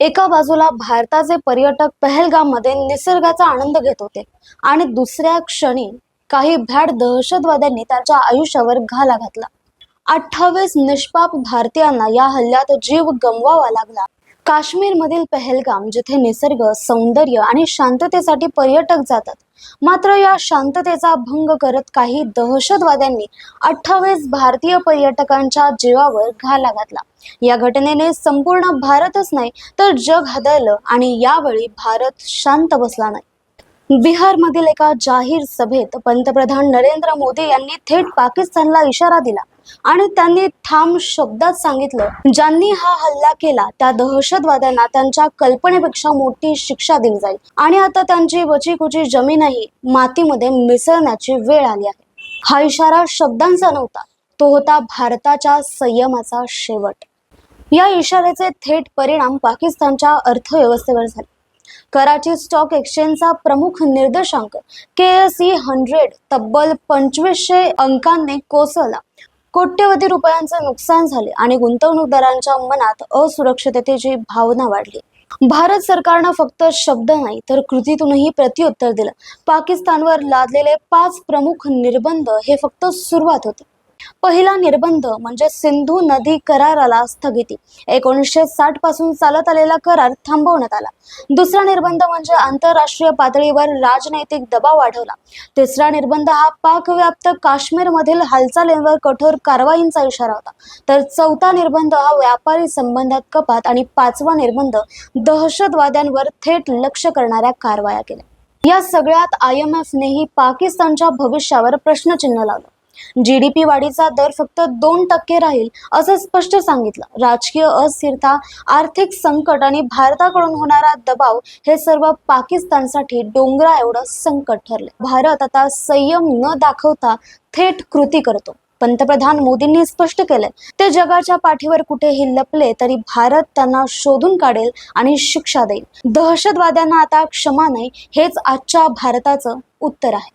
एका बाजूला भारताचे पर्यटक पहलगाममध्ये निसर्गाचा आनंद घेत होते आणि दुसऱ्या क्षणी काही भ्याड दहशतवाद्यांनी त्यांच्या आयुष्यावर घाला घातला. अठ्ठावीस निष्पाप भारतीयांना या हल्ल्यात जीव गमवावा लागला. काश्मीरमधील पहलगाम जिथे निसर्ग सौंदर्य आणि शांततेसाठी पर्यटक जातात. मात्र या शांततेचा भंग करत काही दहशतवाद्यांनी अठ्ठावीस भारतीय पर्यटकांच्या जीवावर घाला घातला. या घटनेने संपूर्ण भारतच नाही तर जग हादरलं आणि यावेळी भारत शांत बसला नाही. बिहारमधील एका जाहीर सभेत पंतप्रधान नरेंद्र मोदी यांनी थेट पाकिस्तानला इशारा दिला आणि त्यांनी ठाम शब्दात सांगितलं ज्यांनी हा हल्ला केला त्या दहशतवाद्यांना त्यांच्या कल्पनेपेक्षा मोठी शिक्षा दिली जाईल. आणि आता त्यांची बचीकुची जमीनही मातीमध्ये मिसळण्याची वेळ आली आहे. हा इशारा शब्दांचा नव्हता तो होता भारताच्या संयमाचा शेवट. या इशाऱ्याचे थेट परिणाम पाकिस्तानच्या अर्थव्यवस्थेवर झाले. कराची स्टॉक एक्सचेंजचा प्रमुख निर्देशांक के एस ई हंड्रेड तब्बल पंचवीसशे अंकांनी कोसळला. कोट्यवधी रुपयांचे नुकसान झाले आणि गुंतवणूकदारांच्या मनात असुरक्षिततेची भावना वाढली. भारत सरकारनं फक्त शब्द नाही तर कृतीतूनही प्रत्युत्तर दिलं. पाकिस्तानवर लादलेले पाच प्रमुख निर्बंध हे फक्त सुरुवात होती. पहिला निर्बंध म्हणजे सिंधू नदी कराराला स्थगिती. एकोणीसशे साठपासून चालत आलेला करार थांबवण्यात आला. दुसरा निर्बंध म्हणजे आंतरराष्ट्रीय पातळीवर राजनैतिक दबाव वाढवला. तिसरा निर्बंध हा पाकव्याप्त काश्मीरमधील हालचालींवर कठोर कारवाईंचा इशारा होता. तर चौथा निर्बंध हा व्यापारी संबंधात कपात आणि पाचवा निर्बंध दहशतवाद्यांवर थेट लक्ष करणाऱ्या कारवाया केल्या. या सगळ्यात आय एम एफनेही पाकिस्तानच्या भविष्यावर प्रश्नचिन्ह लावलं. जीडीपी वाढीचा दर फक्त दोन टक्के राहील असं स्पष्ट सांगितलं. राजकीय अस्थिरता आर्थिक संकट आणि भारताकडून होणारा दबाव हे सर्व पाकिस्तानसाठी डोंगरा एवढं संकट ठरले भारत आता संयम न दाखवता थेट कृती करतो. पंतप्रधान मोदींनी स्पष्ट केलंय ते जगाच्या पाठीवर कुठेही लपले तरी भारत त्यांना शोधून काढेल आणि शिक्षा देईल. दहशतवाद्यांना आता क्षमा नाही हेच आजच्या भारताचं उत्तर आहे.